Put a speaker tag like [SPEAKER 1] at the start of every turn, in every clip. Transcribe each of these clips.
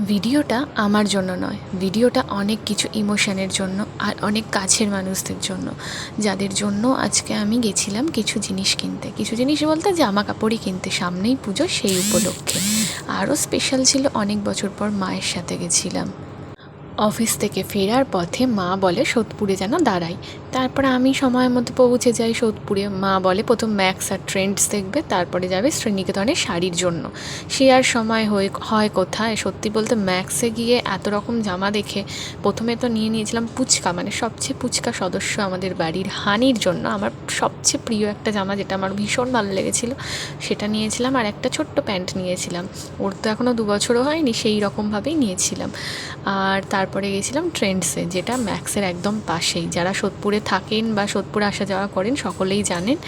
[SPEAKER 1] ভিডিওটা আমার জন্য নয়, ভিডিওটা অনেক কিছু ইমোশানের জন্য আর অনেক কাছের মানুষদের জন্য। যাদের জন্য আজকে আমি গেছিলাম কিছু জিনিস কিনতে। কিছু জিনিস বলতে জামা কাপড়ই কিনতে, সামনেই পুজো, সেই উপলক্ষে। আরও স্পেশাল ছিল, অনেক বছর পর মায়ের সাথে গেছিলাম। অফিস থেকে ফেরার পথে মা বলে, সোদপুরে যেন দাঁড়াই। তারপরে আমি সময় মতো পৌঁছে যাই সোদপুরে। মা বলে, প্রথম ম্যাক্স আর ট্রেন্ডস দেখবে, তারপরে যাবে শ্রীনিকেতনের শাড়ির জন্য। সে আর সময় হয়ে, হয় কোথায়? সত্যি বলতে ম্যাক্সে গিয়ে এত রকম জামা দেখে প্রথমে তো নিয়ে নিয়েছিলাম পুচকা মানে সবচেয়ে পুচকা সদস্য আমাদের বাড়ির হানির জন্য। আমার সবচেয়ে প্রিয় একটা জামা যেটা আমার ভীষণ ভালো লেগেছিলো, সেটা নিয়েছিলাম আর একটা ছোট্ট প্যান্ট নিয়েছিলাম। ওর তো এখনও দু বছরও হয়নি, সেই রকমভাবেই নিয়েছিলাম। আর তারপরে গেছিলাম ট্রেন্ডসে, যেটা ম্যাক্সের একদম পাশেই। যারা সোদপুরে থাকেন বা সোদপুরে আসা যাওয়া করেন সকলেই জানেন।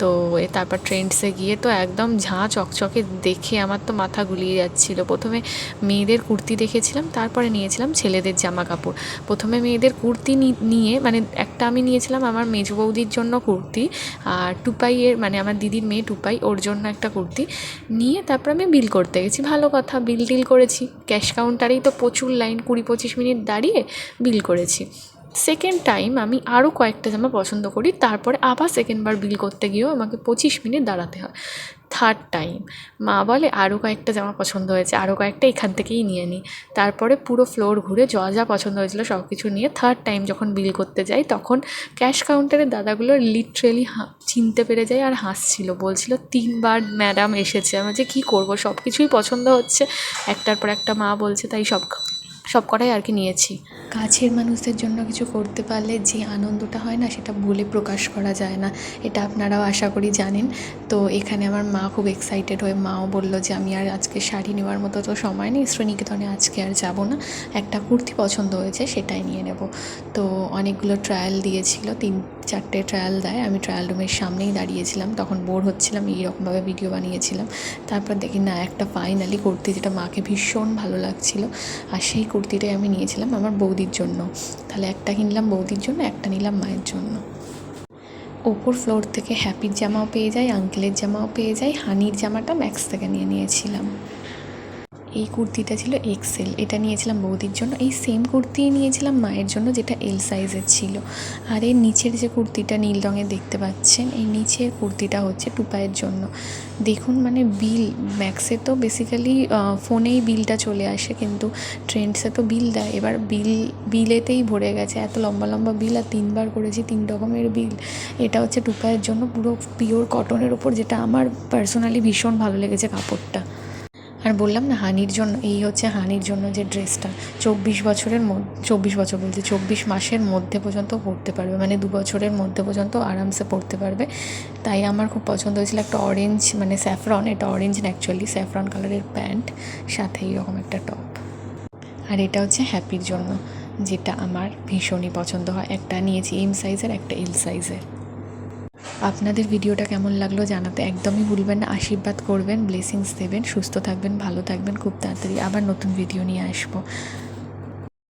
[SPEAKER 1] তো এ তারপর ট্রেন্ডসে গিয়ে তো একদম ঝাঁ চকচকে দেখে আমার তো মাথা গুলিয়ে যাচ্ছিল। প্রথমে মেয়েদের কুর্তি দেখেছিলাম, তারপরে নিয়েছিলাম ছেলেদের জামা কাপড় প্রথমে মেয়েদের কুর্তি নিয়ে মানে একটা আমি নিয়েছিলাম আমার মেজো বৌদির জন্য কুর্তি, আর টুপাইয়ের মানে আমার দিদির মেয়ে টুপাই ওর জন্য একটা কুর্তি। নিয়ে তারপর আমি বিল করতে গেছি। ভালো কথা, বিল টিল করেছি। ক্যাশ কাউন্টারেই তো প্রচুর লাইন কুড়ি পঁচিশ মিনিট দাঁড়িয়ে বিল করেছি। সেকেন্ড টাইম আমি আরও কয়েকটা জামা পছন্দ করি, তারপরে আবার সেকেন্ডবার বিল করতে গিয়েও আমাকে পঁচিশ মিনিট দাঁড়াতে হয়। থার্ড টাইম মা বলে আরও কয়েকটা জামা পছন্দ হয়েছে আরও কয়েকটা এখান থেকেই নিয়ে নিই তারপরে পুরো ফ্লোর ঘুরে যা যা পছন্দ হয়েছিল সব কিছু নিয়ে থার্ড টাইম যখন বিল করতে যাই, তখন ক্যাশ কাউন্টারের দাদাগুলো লিটারেলি চিনতে পেরে যায় আর হাসছিল। বলছিল, তিনবার ম্যাডাম এসেছে। আমার যে কী করব? সব কিছুই পছন্দ হচ্ছে। একটার পর একটা মা বলছে, তাই সব সব কটাই আর কি নিয়েছি। কাছের মানুষদের জন্য কিছু করতে পারলে যে আনন্দটা হয় না, সেটা বলে প্রকাশ করা যায় না। এটা আপনারাও আশা করি জানেন। তো এখানে আমার মা খুব এক্সাইটেড হয়ে মাও বলল যে, আমি আর আজকে শাড়ি নেওয়ার মতো তো সময় নেই, শ্রীনিকেতনে আজকে আর যাব না। একটা কুর্তি পছন্দ হয়েছে, সেটাই নিয়ে নেব। তো অনেকগুলো ট্রায়াল দিয়েছিল, তিন, চারটে ট্রায়াল দেয়। আমি ট্রায়াল রুমের সামনেই দাঁড়িয়েছিলাম, তখন বোর হচ্ছিলাম, এইরকমভাবে ভিডিও বানিয়েছিলাম। তারপর দেখি না, একটা ফাইনালি কুর্তি যেটা মাকে ভীষণ ভালো লাগছিল, আর সেই কুর্তিটাই আমি নিয়েছিলাম আমার বৌদির জন্য। তাহলে একটা কিনলাম বৌদির জন্য, একটা নিলাম মায়ের জন্য। ওপর ফ্লোর থেকে হ্যাপির জামাও পেয়ে যাই, আঙ্কেলের জামাও পেয়ে যাই, হানির জামাটা ম্যাক্স থেকে নিয়ে নিয়েছিলাম। এই কুর্তিটা ছিল এক্সেল এটা নিয়েছিলাম বৌদির জন্য। এই সেম কুর্তি নিয়েছিলাম মায়ের জন্য, যেটা এল সাইজের ছিল। আর এর নিচের যে কুর্তিটা নীল রঙের দেখতে পাচ্ছেন, এই নিচের কুর্তিটা হচ্ছে টুপায়ের জন্য। দেখুন মানে বিল ম্যাক্সে তো বেসিক্যালি ফোনেই বিলটা চলে আসে, কিন্তু ট্রেন্ডসে তো বিল দেয়। এবার বিল, বিলেতেই ভরে গেছে। এত লম্বা লম্বা বিল, আর তিনবার করেছি তিন রকমের বিল। এটা হচ্ছে টুপায়ের জন্য পুরো পিওর কটনের ওপর যেটা আমার পার্সোনালি ভীষণ ভালো লেগেছে কাপড়টা। আর বললাম না, হানির জন্য, এই হচ্ছে হানির জন্য যে ড্রেসটা। চব্বিশ বছরের চব্বিশ বছর বলতে, চব্বিশ মাসের মধ্যে পর্যন্ত পরতে পারবে। মানে দু বছরের মধ্যে পর্যন্ত আরামসে পরতে পারবে। তাই আমার খুব পছন্দ হয়েছিল একটা অরেঞ্জ মানে স্যাফরন এটা অরেঞ্জ না অ্যাকচুয়ালি স্যাফরন কালারের প্যান্ট সাথে এইরকম একটা টপ আর এটা হচ্ছে হ্যাপির জন্য, যেটা আমার ভীষণই পছন্দ হয়। একটা নিয়েছি এম সাইজের একটা এল সাইজের আপনাদের ভিডিওটা কেমন লাগল জানাতে একদমই ভুলবেন না। আশীর্বাদ করবেন ব্লেসিংস দেবেন, সুস্থ থাকবেন, ভালো থাকবেন। খুব তাড়াতাড়ি আবার নতুন ভিডিও নিয়ে আসব।